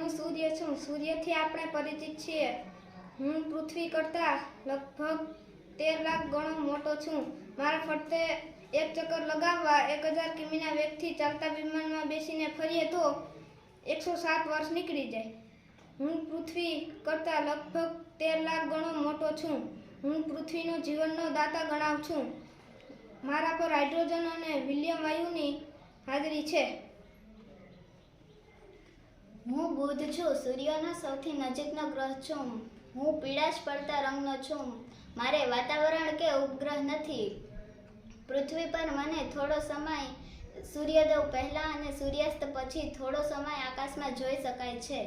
હું સૂર્ય છું. સૂર્યથી આપણે પરિચિત છીએ. હું પૃથ્વી કરતાં લગભગ તેર લાખ ગણો મોટો છું. મારા ફરતે એક ચક્કર લગાવવા એક હજાર કિમીના વેગથી ચાલતા વિમાનમાં બેસીને ફરીએ તો એકસો સાત વર્ષ નીકળી જાય. હું પૃથ્વી કરતાં લગભગ તેર લાખ ગણો મોટો છું. હું પૃથ્વીનો જીવનનો દાતા ગણાવ છું. મારા પર હાઇડ્રોજન અને વિલિયમ વાયુની હાજરી છે. હું બુધ છું, સૂર્યનો સૌથી નજીકનો ગ્રહ છું. હું પીળાશ પડતા રંગનો છું. મારે વાતાવરણ કે ઉપગ્રહ નથી. પૃથ્વી પર મને થોડો સમય સૂર્યોદય પહેલા અને સૂર્યાસ્ત પછી થોડો સમય આકાશમાં જોઈ શકાય છે.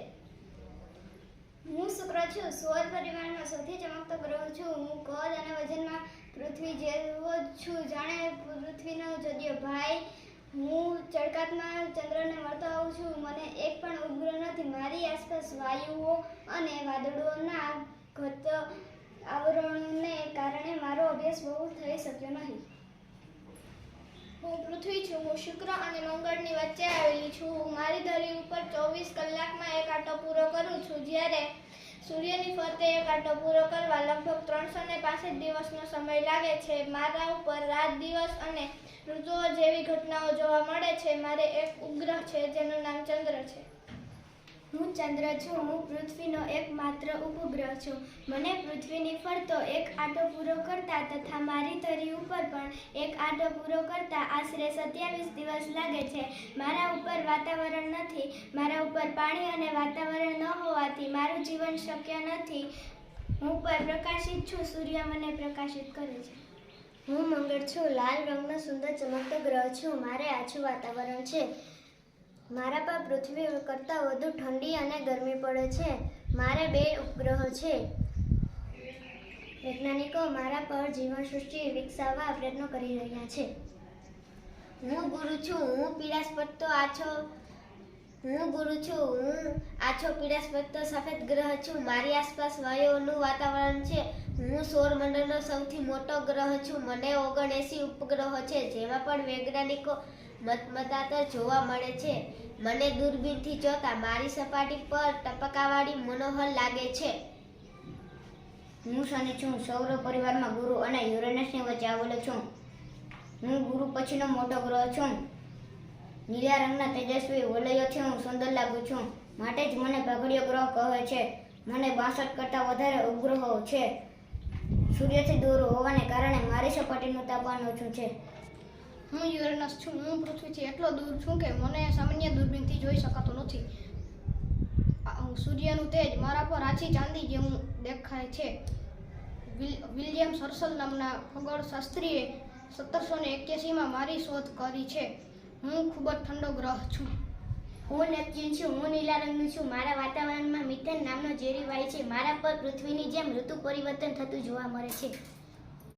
હું શુક્ર છું, સૌર પરિવારમાં સૌથી ચમકતો ગ્રહ છું. હું કદ અને વજનમાં પૃથ્વી જેવો છું. જાણે પૃથ્વીનો જગ્યો ભાઈ હું ચળકાતમાં ચંદ્રને મળતો આવું છું. મને એક પણ ઉપગ્રહ નથી. મારી આસપાસ વાયુઓ અને વાદળોના ઘટ આવરણને કારણે મારો અભ્યાસ બહુ થઈ શક્યો નહીં. હું પૃથ્વી છું. હું શુક્ર અને મંગળની વચ્ચે આવેલી છું. હું મારી ધરી ઉપર ચોવીસ કલાકમાં એક આટો પૂરો કરું છું. જ્યારે સૂર્યની ફરતે એક આટો પૂરો કરવા લગભગ ત્રણસો ને પાસઠ દિવસનો સમય લાગે છે. મારા ઉપર રાત દિવસ અને ઋતુઓ જેવી ઘટનાઓ જોવા મળે છે. મારે એક ઉપગ્રહ છે, જેનું નામ ચંદ્ર છે. હું ચંદ્ર છું. હું પૃથ્વીનો એકમાત્ર ઉપગ્રહ છું. મને પૃથ્વીની ફરતો એક આંટો પૂરો કરતા તથા મારી ધરી ઉપર પણ એક આંટો પૂરો કરતા આશરે સત્યાવીસ દિવસ લાગે છે. મારા ઉપર વાતાવરણ નથી. મારા ઉપર પાણી અને વાતાવરણ ન હોવાથી મારું જીવન શક્ય નથી. હું પર પ્રકાશિત છું, સૂર્ય મને પ્રકાશિત કરે છે. હું મંગળ છું, લાલ રંગનો સુંદર ચમકતો ગ્રહ છું, મારે આછું વાતાવરણ છે. મારા પર પૃથ્વી કરતાં વધુ ઠંડી અને ગરમી પડે છે. મારે બે ઉપગ્રહો છે. વૈજ્ઞાનિકો મારા પર જીવન સૃષ્ટિ વિકસાવવા પ્રયત્નો કરી રહ્યા છે. હું ગુરુ છું, હું પીળાશ પડતો આછો હું ગુરુ છું, હું આછો પીળાશ પડતો સફેદ ગ્રહ છું. મારી આસપાસ વાયુઓનું વાતાવરણ છે. હું સૌરમંડળનો સૌથી મોટો ગ્રહ છું. મને ઓગણએંસી ઉપગ્રહો છે, જેમાં પણ વૈજ્ઞાનિકો મતમતાતર જોવા મળે છે. મને દૂરબીનથી જોતા મારી સપાટી પર ટપકાવાળી મનોહર લાગે છે. હું શનિ છું, સૌર પરિવારમાં ગુરુ અને યુરેનસની વચ્ચે આવેલો છું. હું ગુરુ પછીનો મોટો ગ્રહ છું. નીલા રંગના તેજસ્વી વલયોથી હું સુંદર લાગુ છું. માટે જ મને પગડિયો ગ્રહ કહે છે. મને બાસઠ કરતાં વધારે ઉપગ્રહો છે. સૂર્યથી દૂર હોવાને કારણે મારી સપાટીનું તાપમાન ઓછું છે. હું યુરેનસ છું. હું પૃથ્વીથી એટલો દૂર છું કે મને સામાન્ય દૂરબીનથી જોઈ શકાતો નથી. સૂર્યનું તેજ મારા પર આછી ચાંદી જેવું દેખાય છે. વિલ- વિલિયમ સરસલ નામના ખગોળશાસ્ત્રીએ સત્તરસો ને એક્યાસીમાં મારી શોધ કરી છે. હું ખૂબ જ ઠંડો ગ્રહ છું. હું નેપચ્યુન છું, હું નીલા રંગનું છું. મારા વાતાવરણમાં મિથેન નામનો ઝેરી વાયુ છે. મારા પર પૃથ્વીની જેમ ઋતુ પરિવર્તન થતું જોવા મળે છે.